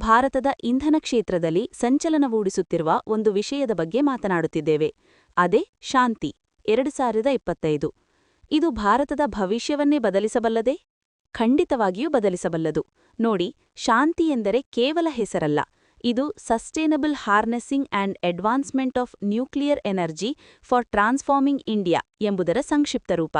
ಭಾರತದ ಇಂಧನ ಕ್ಷೇತ್ರದಲ್ಲಿ ಸಂಚಲನವೂಡಿಸುತ್ತಿರುವ ಒಂದು ವಿಷಯದ ಬಗ್ಗೆ ಮಾತನಾಡುತ್ತಿದ್ದೇವೆ. ಅದೇ ಶಾಂತಿ. ಎರಡು ಸಾವಿರದ ಇಪ್ಪತ್ತೈದು. ಇದು ಭಾರತದ ಭವಿಷ್ಯವನ್ನೇ ಬದಲಿಸಬಲ್ಲದೆ? ಖಂಡಿತವಾಗಿಯೂ ಬದಲಿಸಬಲ್ಲದು. ನೋಡಿ, ಶಾಂತಿ ಎಂದರೆ ಕೇವಲ ಹೆಸರಲ್ಲ. ಇದು sustainable harnessing and advancement of nuclear energy for transforming India ಎಂಬುದರ ಸಂಕ್ಷಿಪ್ತ ರೂಪ.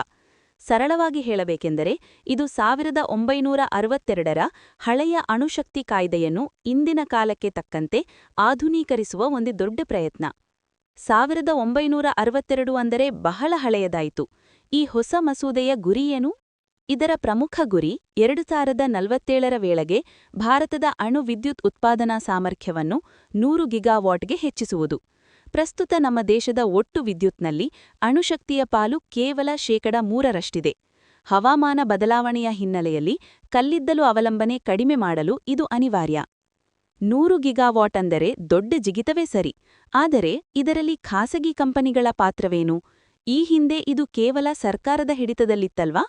ಸರಳವಾಗಿ ಹೇಳಬೇಕೆಂದರೆ ಇದು ಸಾವಿರದ ಒಂಬೈನೂರ ಅರವತ್ತೆರಡರ ಹಳೆಯ ಅಣುಶಕ್ತಿ ಕಾಯ್ದೆಯನ್ನು ಇಂದಿನ ಕಾಲಕ್ಕೆ ತಕ್ಕಂತೆ ಆಧುನೀಕರಿಸುವ ಒಂದು ದೊಡ್ಡ ಪ್ರಯತ್ನ. ಸಾವಿರದ ಒಂಬೈನೂರ ಅರವತ್ತೆರಡು ಅಂದರೆ ಬಹಳ ಹಳೆಯದಾಯಿತು. ಈ ಹೊಸ ಮಸೂದೆಯ ಗುರಿಯೇನು ಇದರ ಪ್ರಮುಖ ಗುರಿ ಎರಡು ಸಾವಿರದ ನಲವತ್ತೇಳರ ವೇಳೆಗೆ ಭಾರತದ ಅಣು ವಿದ್ಯುತ್ ಉತ್ಪಾದನಾ ಸಾಮರ್ಥ್ಯವನ್ನು ನೂರು ಗಿಗಾವಾಟ್ಗೆ ಹೆಚ್ಚಿಸುವುದು. ಪ್ರಸ್ತುತ ನಮ್ಮ ದೇಶದ ಒಟ್ಟು ವಿದ್ಯುತ್ನಲ್ಲಿ ಅಣುಶಕ್ತಿಯ ಪಾಲು ಕೇವಲ ಶೇಕಡ ಮೂರರಷ್ಟಿದೆ. ಹವಾಮಾನ ಬದಲಾವಣೆಯ ಹಿನ್ನೆಲೆಯಲ್ಲಿ ಕಲ್ಲಿದ್ದಲು ಅವಲಂಬನೆ ಕಡಿಮೆ ಮಾಡಲು ಇದು ಅನಿವಾರ್ಯ. ನೂರು ಗಿಗಾವಾಟ್ ಅಂದರೆ ದೊಡ್ಡ ಜಿಗಿತವೇ ಸರಿ. ಆದರೆ ಇದರಲ್ಲಿ ಖಾಸಗಿ ಕಂಪನಿಗಳ ಪಾತ್ರವೇನು? ಈ ಹಿಂದೆ ಇದು ಕೇವಲ ಸರ್ಕಾರದ ಹಿಡಿತದಲ್ಲಿತ್ತಲ್ವಾ?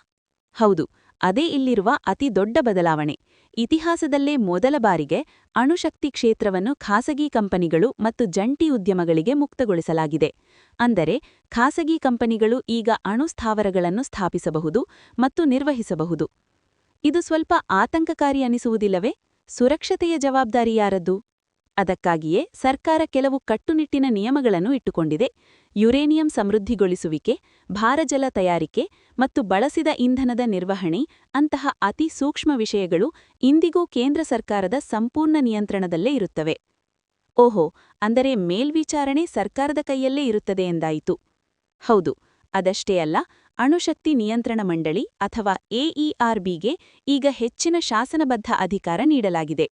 ಹೌದು. ಅದೇ ಇಲ್ಲಿರುವ ಅತಿ ದೊಡ್ಡ ಬದಲಾವಣೆ. ಇತಿಹಾಸದಲ್ಲೇ ಮೊದಲ ಬಾರಿಗೆ ಅಣುಶಕ್ತಿ ಕ್ಷೇತ್ರವನ್ನು ಖಾಸಗಿ ಕಂಪನಿಗಳು ಮತ್ತು ಜಂಟಿ ಉದ್ಯಮಗಳಿಗೆ ಮುಕ್ತಗೊಳಿಸಲಾಗಿದೆ. ಅಂದರೆ, ಖಾಸಗಿ ಕಂಪನಿಗಳು ಈಗ ಅಣು ಸ್ಥಾವರಗಳನ್ನು ಸ್ಥಾಪಿಸಬಹುದು ಮತ್ತು ನಿರ್ವಹಿಸಬಹುದು. ಇದು ಸ್ವಲ್ಪ ಆತಂಕಕಾರಿ ಅನಿಸುವುದಿಲ್ಲವೇ? ಸುರಕ್ಷತೆಯ ಜವಾಬ್ದಾರಿ ಯಾರದ್ದು? ಅದಕ್ಕಾಗಿಯೇ ಸರ್ಕಾರ ಕೆಲವು ಕಟ್ಟುನಿಟ್ಟಿನ ನಿಯಮಗಳನ್ನು ಇಟ್ಟುಕೊಂಡಿದೆ. ಯುರೇನಿಯಂ ಸಮೃದ್ಧಿಗೊಳಿಸುವಿಕೆ ಭಾರಜಲ ತಯಾರಿಕೆ ಮತ್ತು ಬಳಸಿದ ಇಂಧನದ ನಿರ್ವಹಣೆ ಅಂತಹ ಅತಿ ಸೂಕ್ಷ್ಮ ವಿಷಯಗಳು ಇಂದಿಗೂ ಕೇಂದ್ರ ಸರ್ಕಾರದ ಸಂಪೂರ್ಣ ನಿಯಂತ್ರಣದಲ್ಲೇ ಇರುತ್ತವೆ. ಓಹೋ, ಅಂದರೆ ಮೇಲ್ವಿಚಾರಣೆ ಸರ್ಕಾರದ ಕೈಯಲ್ಲೇ ಇರುತ್ತದೆ ಎಂದಾಯಿತು. ಹೌದು, ಅದಷ್ಟೇ ಅಲ್ಲ, ಅಣುಶಕ್ತಿ ನಿಯಂತ್ರಣ ಮಂಡಳಿ ಅಥವಾ ಎಇಆರ್ಬಿಗೆ ಈಗ ಹೆಚ್ಚಿನ ಶಾಸನಬದ್ಧ ಅಧಿಕಾರ ನೀಡಲಾಗಿದೆ.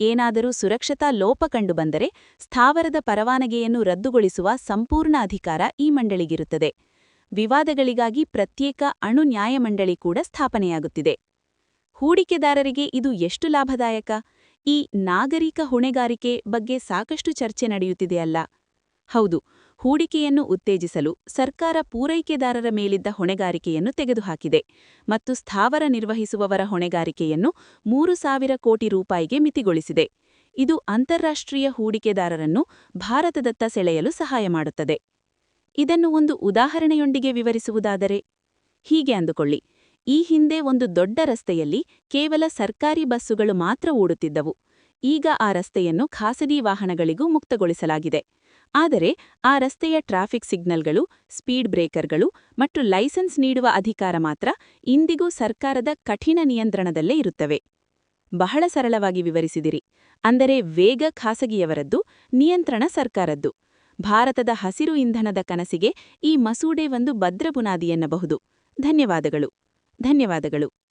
ಏನಾದರೂ ಸುರಕ್ಷತಾ ಲೋಪ ಕಂಡುಬಂದರೆ ಸ್ಥಾವರದ ಪರವಾನಗಿಯನ್ನು ರದ್ದುಗೊಳಿಸುವ ಸಂಪೂರ್ಣ ಅಧಿಕಾರ ಈ ಮಂಡಳಿಗಿರುತ್ತದೆ. ವಿವಾದಗಳಿಗಾಗಿ ಪ್ರತ್ಯೇಕ ಅಣು ನ್ಯಾಯಮಂಡಳಿ ಕೂಡ ಸ್ಥಾಪನೆಯಾಗುತ್ತಿದೆ. ಹೂಡಿಕೆದಾರರಿಗೆ ಇದು ಎಷ್ಟು ಲಾಭದಾಯಕ? ಈ ನಾಗರಿಕ ಹೊಣೆಗಾರಿಕೆ ಬಗ್ಗೆ ಸಾಕಷ್ಟು ಚರ್ಚೆ ನಡೆಯುತ್ತಿದೆಯಲ್ಲ. ಹೌದು, ಹೂಡಿಕೆಯನ್ನು ಉತ್ತೇಜಿಸಲು ಸರ್ಕಾರ ಪೂರೈಕೆದಾರರ ಮೇಲಿದ್ದ ಹೊಣೆಗಾರಿಕೆಯನ್ನು ತೆಗೆದುಹಾಕಿದೆ ಮತ್ತು ಸ್ಥಾವರ ನಿರ್ವಹಿಸುವವರ ಹೊಣೆಗಾರಿಕೆಯನ್ನು ಮೂರು ಸಾವಿರ ಕೋಟಿ ರೂಪಾಯಿಗೆ ಮಿತಿಗೊಳಿಸಿದೆ. ಇದು ಅಂತಾರಾಷ್ಟ್ರೀಯ ಹೂಡಿಕೆದಾರರನ್ನು ಭಾರತದತ್ತ ಸೆಳೆಯಲು ಸಹಾಯ ಮಾಡುತ್ತದೆ. ಇದನ್ನು ಒಂದು ಉದಾಹರಣೆಯೊಂದಿಗೆ ವಿವರಿಸುವುದಾದರೆ, ಹೀಗೆ ಅಂದುಕೊಳ್ಳಿ. ಈ ಹಿಂದೆ ಒಂದು ದೊಡ್ಡ ರಸ್ತೆಯಲ್ಲಿ ಕೇವಲ ಸರ್ಕಾರಿ ಬಸ್ಸುಗಳು ಮಾತ್ರ ಓಡುತ್ತಿದ್ದವು. ಈಗ ಆ ರಸ್ತೆಯನ್ನು ಖಾಸಗಿ ವಾಹನಗಳಿಗೂ ಮುಕ್ತಗೊಳಿಸಲಾಗಿದೆ. ಆದರೆ ಆ ರಸ್ತೆಯ ಟ್ರಾಫಿಕ್ ಸಿಗ್ನಲ್ಗಳು, ಸ್ಪೀಡ್ ಬ್ರೇಕರ್ಗಳು ಮತ್ತು ಲೈಸೆನ್ಸ್ ನೀಡುವ ಅಧಿಕಾರ ಮಾತ್ರ ಇಂದಿಗೂ ಸರ್ಕಾರದ ಕಠಿಣ ನಿಯಂತ್ರಣದಲ್ಲೇ ಇರುತ್ತವೆ. ಬಹಳ ಸರಳವಾಗಿ ವಿವರಿಸಿದಿರಿ. ಅಂದರೆ ವೇಗ ಖಾಸಗಿಯವರದ್ದು, ನಿಯಂತ್ರಣ ಸರ್ಕಾರದ್ದು. ಭಾರತದ ಹಸಿರು ಇಂಧನದ ಕನಸಿಗೆ ಈ ಮಸೂಡೆ ಒಂದು ಭದ್ರ ಬುನಾದಿ ಎನ್ನಬಹುದು. ಧನ್ಯವಾದಗಳು. ಧನ್ಯವಾದಗಳು.